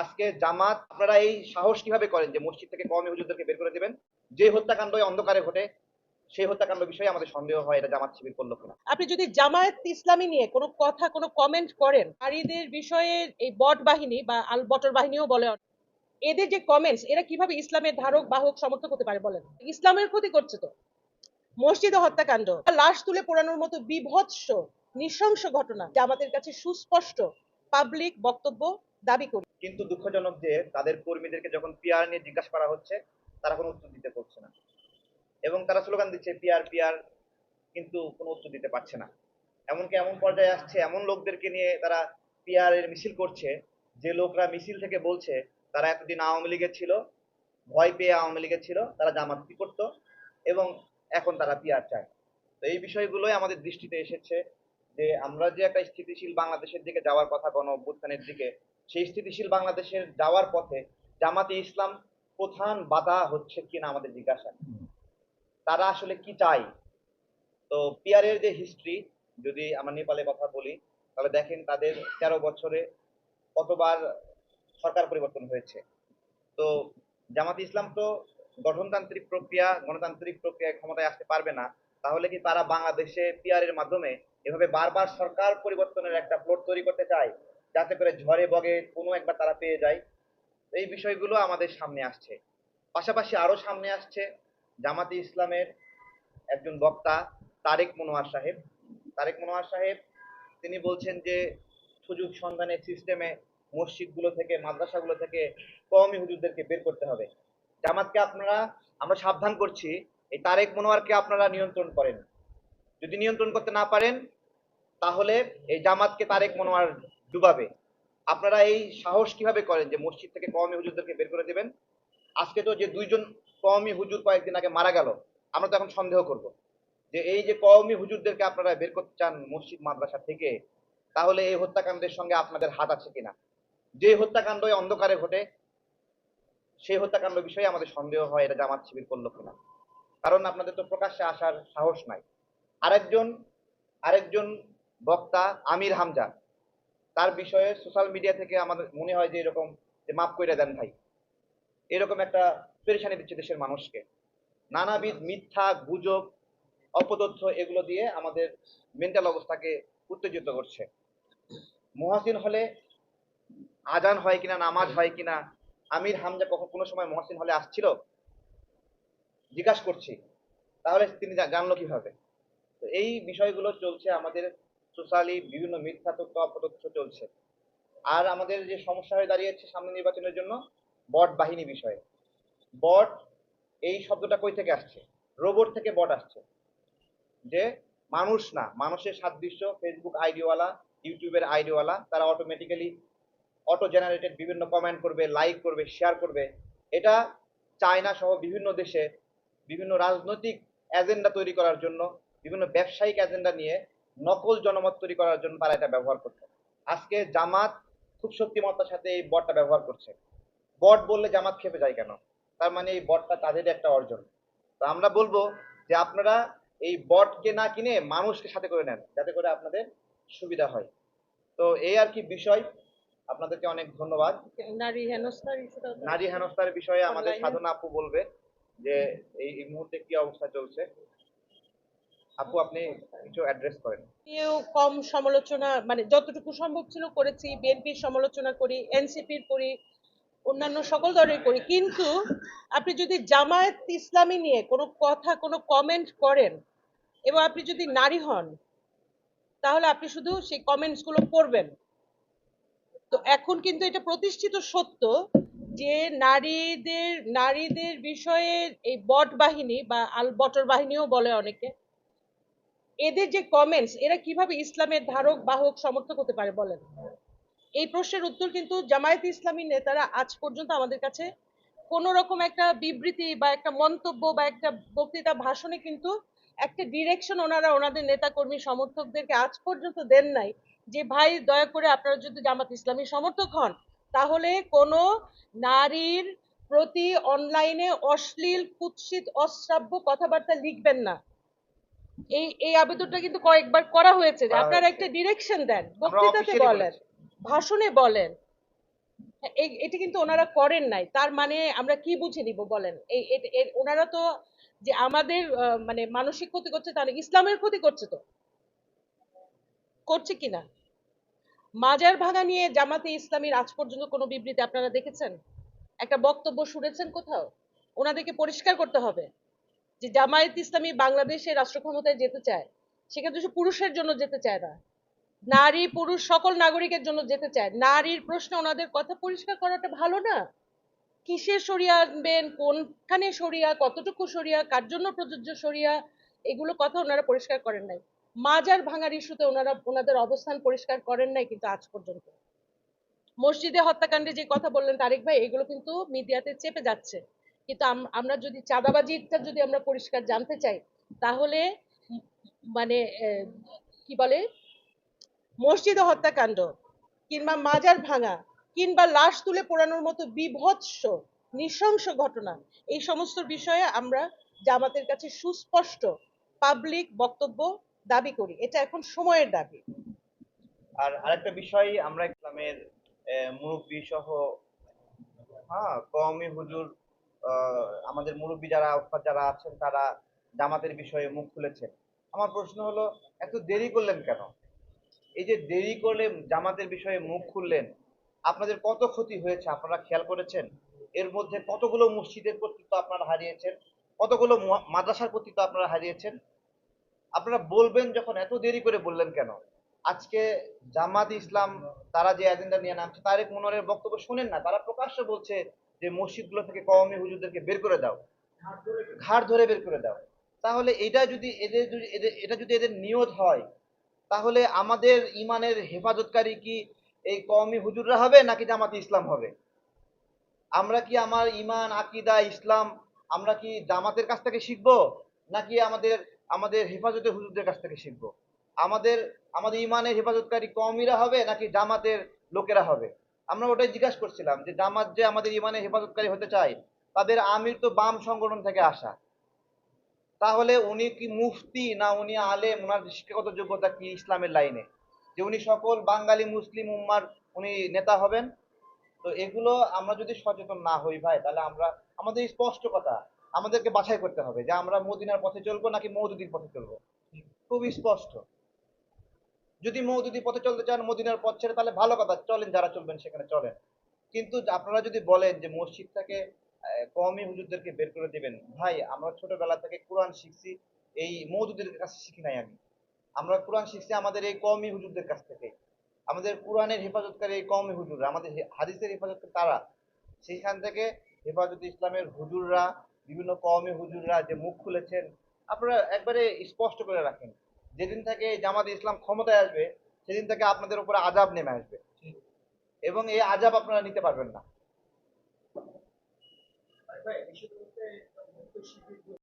আজকে জামাত, আপনারা এই সাহস কীভাবে করেন যে মসজিদ থেকে কমে হুজুরদেরকে বের করে দিবেন? যে হত্যাকাণ্ড অন্ধকারে ঘটে, সেই হত্যাকাণ্ড বিষয়ে আমাদের সন্দেহ হয় এটা জামাত শিবির করল কিনা। আপনি যদি জামায়াত ইসলামী নিয়ে কোনো কথা, কোনো কমেন্ট করেন, নারীদের বিষয়ে এই বট বাহিনী বা আল বটর বাহিনীও বলে এদের যে কমেন্টস এরা কীভাবে ইসলামের ধারক, বাহক, সমর্থক হতে পারে বলেন? ইসলামের ক্ষতি করছে তো। মসজিদে হত্যাকাণ্ড, লাশ তুলে পোড়ানোর মতো বিভৎস, নৃশংস ঘটনা যা আমাদের কাছে সুস্পষ্ট পাবলিক বক্তব্য দাবি করি। কিন্তু দুঃখজনক যে তাদের কর্মীদেরকে যখন পিআর নিয়ে জিজ্ঞাসা করা হচ্ছে, তারা কোনো উত্তর দিতে পারছে না। এবং তারা স্লোগান দিচ্ছে পিআর পিআর কিন্তু কোনো উত্তর দিতে পারছে না। এমনকি এমন পর্যায়ে আসছে, এমন লোকদেরকে নিয়ে তারা পিআর এর মিছিল করছে, যে লোকরা মিছিল থেকে বলছে, তারা এতদিন আওয়ামী লীগের ছিল, ভয় পেয়ে আওয়ামী লীগের ছিল, তারা জামাতি করতো, এবং এখন তারা পিআর চায়। তো এই বিষয়গুলোই আমাদের দৃষ্টিতে এসেছে যে আমরা যে একটা স্থিতিশীল বাংলাদেশের দিকে যাওয়ার কথা গণ অভ্যুত্থানের দিকে সেই স্থিতিশীল বাংলাদেশের যাওয়ার পথে জামাতে ইসলাম প্রধান বাধা হচ্ছে কিনা আমাদের জিজ্ঞাসা। তারা আসলে কি চায়? তো পিয়ারের যে হিস্ট্রি যদি আমরা নেপালে কথা বলি, তাহলে দেখেন তাদের তেরো বছরে কতবার সরকার পরিবর্তন হয়েছে। তো জামাত ইসলাম তো গঠনতান্ত্রিক প্রক্রিয়া, গণতান্ত্রিক প্রক্রিয়ায় ক্ষমতায় আসতে পারবে না। তাহলে কি তারা বাংলাদেশে পিয়ারের মাধ্যমে এভাবে বারবার সরকার পরিবর্তনের একটা প্লট তৈরি করতে চায়? যাতে করে ঝড়ে বগে কোনো একবার তারা পেয়ে যায়। এই বিষয়গুলো আমাদের সামনে আসছে। পাশাপাশি আরও সামনে আসছে জামাতে ইসলামের একজন বক্তা তারেক মনোয়ার সাহেব। তারেক মনোয়ার সাহেব, তিনি বলছেন যে, সুযোগ সন্ধানের সিস্টেমে মসজিদগুলো থেকে, মাদ্রাসাগুলো থেকে কওমি হুজুরদেরকে বের করতে হবে। জামাতকে আপনারা, আমরা সাবধান করছি, এই তারেক মনোয়ারকে আপনারা নিয়ন্ত্রণ করেন। যদি নিয়ন্ত্রণ করতে না পারেন, তাহলে এই জামাতকে তারেক মনোয়ার ডুবাবে। আপনারা এই সাহস কীভাবে করেন যে মসজিদ থেকে কওমি হুজুরদেরকে বের করে দিবেন? আজকে তো যে দুইজন কওমি হুজুর কয়েকদিন আগে মারা গেল, আমরা তো এখন সন্দেহ করব। যে এই যে কওমি হুজুরদেরকে আপনারা বের করতে চান মসজিদ মাদ্রাসা থেকে, তাহলে এই হত্যাকাণ্ডের সঙ্গে আপনাদের হাত আছে কিনা? যে হত্যাকাণ্ড অন্ধকারে ঘটে, সেই হত্যাকাণ্ড বিষয়ে আমাদের সন্দেহ হয়, এটা জামাত শিবির করল কিনা? কারণ আপনাদের তো প্রকাশ্যে আসার সাহস নাই। আরেকজন আরেকজন বক্তা আমির হামজা তার বিষয়ে সোশ্যাল মিডিয়া থেকে আমাদের মনে হয় যে এরকম, যে মাফ করে দেন ভাই। এরকম একটা পেরেশানি দিচ্ছে দেশের মানুষকে। নানাবিধ মিথ্যা, গুজব, অপতথ্য এগুলো দিয়ে আমাদের মেন্টাল অবস্থাকে উত্তেজিত করছে। মহাসিন হলে আজান হয় কিনা, নামাজ হয় কিনা, আমির হামজা কখন কোনো সময় মহাসিন হলে আসছিল? জিজ্ঞাসা করছি। তাহলে তিনি জানলো কীভাবে? তো এই বিষয়গুলো চলছে আমাদের সোশ্যালি বিভিন্ন মিথ্যা তথ্য অপতথ্য চলছে। আর আমাদের যে সমস্যা হয়ে দাঁড়িয়েছে সামনে নির্বাচনের জন্য, বট বাহিনী বিষয়ে। বট, এই শব্দটা কই থেকে আসছে? রোবট থেকে বট আসছে। যে মানুষ না, মানুষের সাদৃশ্য ফেসবুক আইডিওয়ালা, ইউটিউবের আইডিওয়ালা, তারা অটোমেটিক্যালি অটো জেনারেটেড বিভিন্ন কমেন্ট করবে লাইক করবে শেয়ার করবে। এটা চায়না সহ বিভিন্ন দেশে বিভিন্ন রাজনৈতিক এজেন্ডা তৈরি করার জন্য, বিভিন্ন ব্যবসায়িক এজেন্ডা নিয়ে নকল জনমত তৈরি করার জন্য তারা এটা ব্যবহার করছে আজকে জামাত খুব শক্তিমত্তার সাথে এই বটটা ব্যবহার করছে। বট বললে জামাত খেপে যায় কেন? তার মানে এই বটটা তাদের একটা অর্জন। তো আমরা বলব যে আপনারা এই বটকে না কিনে মানুষকে সাথে করে নেন যাতে করে আপনাদের সুবিধা হয়। তো এই আর কি বিষয়। আপনাদেরকে অনেক ধন্যবাদ। নারী হেনস্থার নারী হেনস্থার বিষয়ে আমাদের সাধনা আপু বলবে যে এই মুহূর্তে কি অবস্থা চলছে। আপু, আপনি কিছু অ্যাড্রেস করেন। নিয়েও কম সমালোচনা মানে যতটুকু সম্ভব ছিল করেছি, বিএনপির সমালোচনা করি, এনসিপির করি, অন্যান্য সকল দলের করি। কিন্তু আপনি যদি জামায়াত ইসলামী নিয়ে কোনো কথা, কোনো কমেন্ট করেন এবং আপনি যদি নারী হন, তাহলে আপনি শুধু সেই কমেন্টসগুলো পড়বেন তো এখন কিন্তু এটা প্রতিষ্ঠিত সত্য যে নারীদের নারীদের বিষয়ে এই বট বাহিনী বা আল বটর বাহিনীও বলে অনেকে এদের যে কমেন্টস এরা কীভাবে ইসলামের ধারক, বাহক, সমর্থক হতে পারে বলেন? এই প্রশ্নের উত্তর কিন্তু জামায়াত ইসলামী নেতারা আজ পর্যন্ত আমাদের কাছে কোন রকম একটা বিবৃতি বা একটা মন্তব্য বা একটা বক্তৃতা ভাষণে কিন্তু একটা ডিরেকশন ওনারা, ওনাদের নেতা কর্মী সমর্থকদেরকে আজ পর্যন্ত দেন নাই যে, ভাই, দয়া করে আপনারা যদি জামাত ইসলামী সমর্থক হন, তাহলে কোনো নারীর প্রতি অনলাইনে অশ্লীল, কুৎসিত, অশ্রাব্য কথাবার্তা লিখবেন না। এই এই আবেদনটা কিন্তু কয়েকবার করা হয়েছে যে আপনারা একটা ডিরেকশন দেন বক্তৃতাতে বলেন ভাষণে বলেন। এটা কিন্তু ওনারা করেন নাই। তার মানে আমরা কি বুঝে নিব বলেন? এই ওনারা তো যে আমাদের মানে মানসিক ক্ষতি করছে তা না, ইসলামের ক্ষতি করছে তো। করছে কিনা? মাজার ভাঙা নিয়ে জামাতে ইসলামীর আজ পর্যন্ত কোনো বিবৃতি আপনারা দেখেছেন? একটা বক্তব্য শুনেছেন কোথাও? ওনাদেরকে পরিষ্কার করতে হবে। যে জামায়াত ইসলামী বাংলাদেশে রাষ্ট্র ক্ষমতায় যেতে চায়, সেক্ষেত্রে পুরুষের জন্য যেতে চায় না। নারী, পুরুষ, সকল নাগরিকের জন্য যেতে চায়। নারীর প্রশ্নে ওনাদের কথা পরিষ্কার করাটা ভালো না। কিসের সরিয়া আনবেন, কোনখানে সরিয়া কতটুকু সরিয়া কার জন্য প্রযোজ্য সরিয়া এগুলো কথা ওনারা পরিষ্কার করেন নাই। মাজার ভাঙার ইস্যুতে ওনারা, ওনাদের অবস্থান পরিষ্কার করেন নাই কিন্তু আজ পর্যন্ত। মসজিদে হত্যাকাণ্ডে যে কথা বললেন তারেক ভাই, এগুলো কিন্তু মিডিয়াতে চেপে যাচ্ছে। কিন্তু আম- আমরা যদি চাঁদাবাজিটা যদি আমরা পরিষ্কার জানতে চাই, তাহলে মানে কি বলে? মসজিদে হত্যাকাণ্ড, কিংবা মাজার ভাঙা, কিংবা লাশ তুলে পোড়ানোর মতো বিভৎস, নৃশংস ঘটনা, এই সমস্ত বিষয়ে আমরা জামাতের কাছে সুস্পষ্ট পাবলিক বক্তব্য দাবি করি। এটা এখন সময়ের দাবি। আর আরেকটা বিষয়, আমরা ইসলামের মুরব্বী সহ হ্যাঁ কওমি হুজুর আমাদের মুরব্বী যারা উস্তাদ যারা আছেন, তারা জামাতের বিষয়ে মুখ খুলেছেন। আমার প্রশ্ন হলো, এত দেরি করলেন কেন? এই যে দেরি করলে জামাতের বিষয়ে মুখ খুললেন, আপনাদের কত ক্ষতি হয়েছে আপনারা খেয়াল করেছেন? এর মধ্যে কতগুলো মসজিদের কর্তৃত্ব আপনারা হারিয়েছেন? কতগুলো মাদ্রাসার কর্তৃত্ব আপনারা হারিয়েছেন? আপনারা বলবেন যখন, এত দেরি করে বললেন কেন? আজকে জামাত ইসলাম, তারা যে এজেন্ডা নিয়ে নামছে, তারেক মনোয়ারের বক্তব্য শুনেন না, তারা প্রকাশ্যে বলছে যে মসজিদগুলো থেকে কওমি হুজুরদেরকে বের করে দাও, ঘাড় ধরে বের করে দাও, তাহলে এটা যদি এদের এটা যদি এদের নিয়ত হয়, তাহলে আমাদের ইমানের হেফাজতকারী কি এই কওমি হুজুররা হবে নাকি জামাতে ইসলাম হবে? আমরা কি আমার ইমান, আকিদা, ইসলাম, আমরা কি জামাতের কাছ থেকে শিখব, নাকি আমাদের আমাদের হেফাজতের হুজুরদের কাছ থেকে শিখব? আমাদের আমাদের ইমানের হেফাজতকারী কওমিরা হবে নাকি জামাতের লোকেরা হবে? আমরা ওটাই জিজ্ঞাসা করছিলাম যে জামাত যে আমাদের ইমানে হেফাজতকারী হতে চায়, তাদের আমির তো বাম সংগঠন থেকে আসা। তাহলে উনি কি মুফতি না উনি আলেম? ওনার শিক্ষাগত যোগ্যতা কি ইসলামের লাইনে? যে উনি সকল বাঙালি, মুসলিম উম্মার উনি নেতা হবেন? তো এগুলো আমরা যদি সচেতন না হই ভাই, তাহলে আমরা, আমাদের স্পষ্ট কথা, আমাদেরকে বাছাই করতে হবে যে আমরা মদিনার পথে চলবো নাকি মৌদুদির পথে চলবো? খুব স্পষ্ট। যদি মৌদুদি পথে চলতে চান মদিনার পথ ছেড়ে তাহলে ভালো কথা চলেন যারা চলবেন সেখানে চলেন। কিন্তু আপনারা যদি বলেন যে মসজিদ থেকে আহ, হুজুরদেরকে বের করে দিবেন ভাই আমরা ছোটবেলা থেকে কোরআন শিখছি এই মৌদুদের কাছে শিখি নাই আমি। আমরা কোরআন শিখছি আমাদের এই কওমি হুজুরদের কাছ থেকে। আমাদের কোরআনের হেফাজতকারী এই কওমি হুজুররা আমাদের হাদিসের হেফাজতকারী তারা। সেইখান থেকে হেফাজত ইসলামের হুজুররা বিভিন্ন কওমি হুজুররা যে মুখ খুলেছেন আপনারা একবারে স্পষ্ট করে রাখেন। যেদিন থেকে জামাত ইসলাম ক্ষমতায় আসবে সেদিন থেকে আপনাদের উপরে আজাব নেমে আসবে। এবং এই আজাব আপনারা নিতে পারবেন না।